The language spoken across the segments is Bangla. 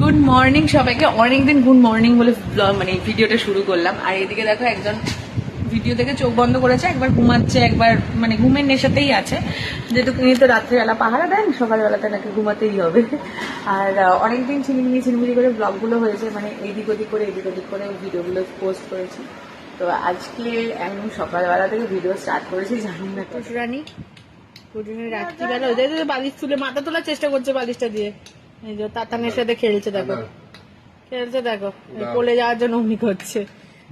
গুড মর্নিং সবাইকে। অনেকদিন গুড মর্নিং বলে মানে ভিডিওটা শুরু করলাম। আর এদিকে দেখো একজন ভিডিও থেকে চোখ বন্ধ করেছে, একবার ঘুমাচ্ছে, একবার মানে ঘুমের নেশাতেই আছে। যেহেতু উনি তো রাত্রিবেলা পাহারা দেন, সকালবেলাতে নাকি ঘুমাতেই হবে। আর অনেকদিন ছিনিমিনি ছিনিমিনি করে ব্লগগুলো হয়েছে মানে এদিক ওদিক করে, এদিক ওদিক করে ভিডিওগুলো পোস্ট করেছি। তো আজকে একদম সকালবেলা থেকে ভিডিও স্টার্ট করেছি, জানি না। রাত্রিবেলা ওদের বালিশ তুলে, মাথা তোলার চেষ্টা করছে বালিশটা দিয়ে। এই যে তাতানের সাথে খেলছে দেখো। খেলছে দেখো। কোলে যাওয়ার জন্য অমনি করছে।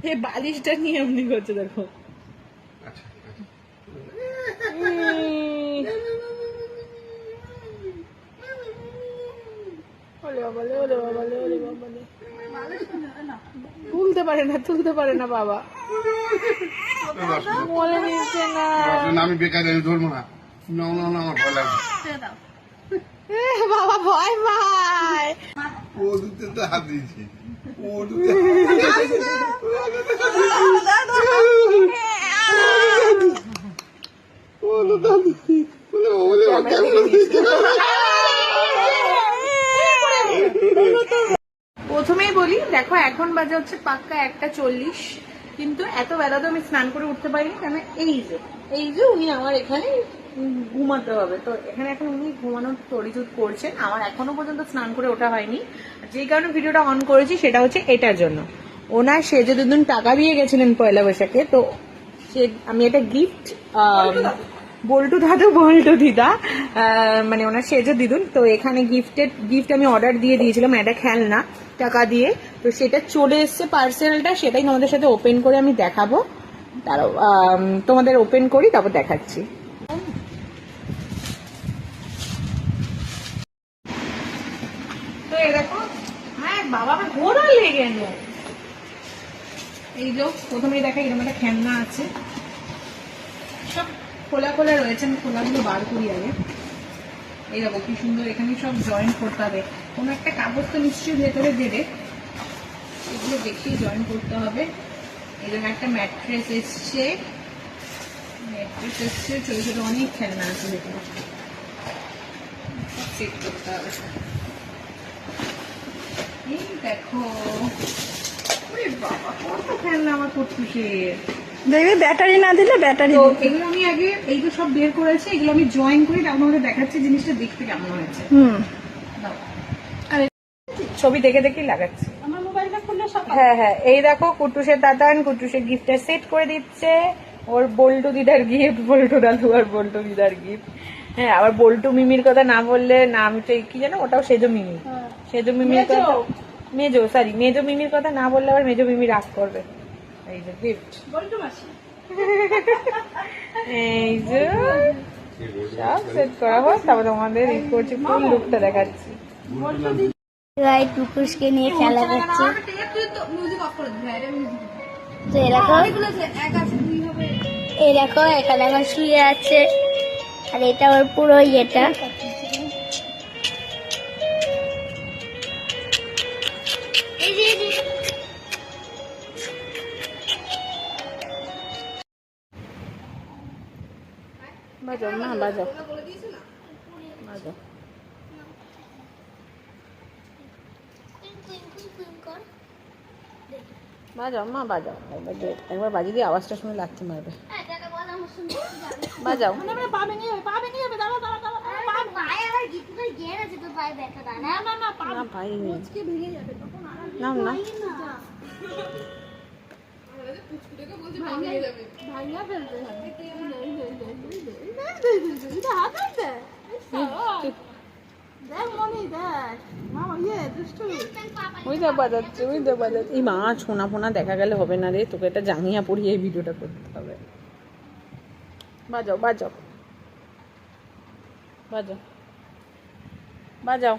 এই বালিশটা নিয়ে অমনি করছে দেখো। ওলে বাবালে। তুলতে পারে না তুলতে পারে না বাবা। বলে নিচ্ছে না। আমি বেকার আমি ধরবো না। আমার ভয় লাগবে। বাবা ভয় পায়। ও দুটো তো হাত দিয়েছি। ও দুটো হাত দিয়েছি। বলে বলে কেমন প্রথমেই বলি দেখো এখন বাজে হচ্ছে পাক্কা একটা চল্লিশ কিন্তু এত বেলা তো আমি স্নান করে উঠতে পারিনি কেন এই যে এই যে উনি আমার এখানে ঘুমাতে হবে। তো এখানে এখন উনি ঘুমানোর তরিচুত করছেন। আমার এখনও পর্যন্ত স্নান করে ওঠা হয়নি। যে কারণে ভিডিওটা অন করেছি সেটা হচ্ছে এটার জন্য। ওনার সে যে দুদিন টাকা দিয়ে গেছিলেন পয়লা বৈশাখে তো সে আমি একটা গিফট বল্টু দাদু। বল্টু দিদা মানে ওনার সেজো দিদুন তো এখানে গিফটের গিফট আমি অর্ডার দিয়ে দিয়েছিলাম একটা খেলনা টাকা দিয়ে। তো সেটা চলে এসছে পার্সেলটা সেটাই তোমাদের সাথে ওপেন করে আমি দেখাবো। তারও তোমাদের ওপেন করি তারপর দেখাচ্ছি তো এই দেখো হ্যাঁ বাবা আমার ঘোড়া লেগে গেল। এই প্রথমেই দেখা এরকম একটা খেলনা আছে। সব খোলা খোলা রয়েছে খোলাগুলো বার করি আগে। এই কি সুন্দর, এখানে সব জয়েন করতে হবে। কোনো একটা কাগজ তো নিশ্চয়ই ভেতরে দেবে। এগুলো দেখেই জয়েন করতে হবে। জন্য একটা ম্যাট্রেস এসছে। ম্যাট্রেস এসছে, ছোট ছোট অনেক খেলনা আছে ভেতরে চেক করতে হবে। এই দেখো। ওরে বাবা কত খেলনা আমার কুটকুশের দেখবি ব্যাটারি না দিলে ব্যাটারি এগুলো আমি আগে এইগুলো সব বের করেছি এগুলো আমি জয়েন করি তারপর দেখাচ্ছি জিনিসটা দেখতে কেমন হয়েছে। হুম। দাও। ছবি দেখে দেখেই লাগাচ্ছি। আমার মোবাইলটা খুললে সব হ্যাঁ হ্যাঁ এই দেখো কুটুসের দাদান কুটুসের গিফটটা সেট করে দিচ্ছে। ওর বল্টু দিদার গিফট বল্টু দাদু আর বল্টু দিদার গিফট হ্যাঁ আবার বল্টু মিমির কথা না বললে নামটা কি জানো? ওটাও সেজো মিমি। সেজো মিমির কথা মেজো সরি মেজো মিমির কথা না বললে আবার মেজো মিমি রাগ করবে। এই যে গিফট বল্টু মাসি। এই যে সব সেট করা হোক তারপর তোমাদের ই করছি ফুল লুকটা দেখাচ্ছি। গাই টুকুসকে নিয়ে খেলা করছে। তো এরকম এরকম এখানে এখন শুয়ে আছে। আর এটা ওর পুরো ইয়েটা। বাজাও না বাজাও। বাজাও। বাজাও মা বাজাও। একবার একবার বাজিয়ে দিয়ে আওয়াজটা শুনে লাগতে মারবে। বাজাও দাঁড়া না দে দেখ মনি দেখ ইয়ে ওই বাজাচ্ছে ওই তো বাজাচ্ছে এই মা ছোনা ফোনা দেখা গেলে হবে না রে তোকে একটা জাঙ্গিয়া পরিয়ে এই ভিডিওটা করতে হবে বাজাও বাজাও বাজাও বাজাও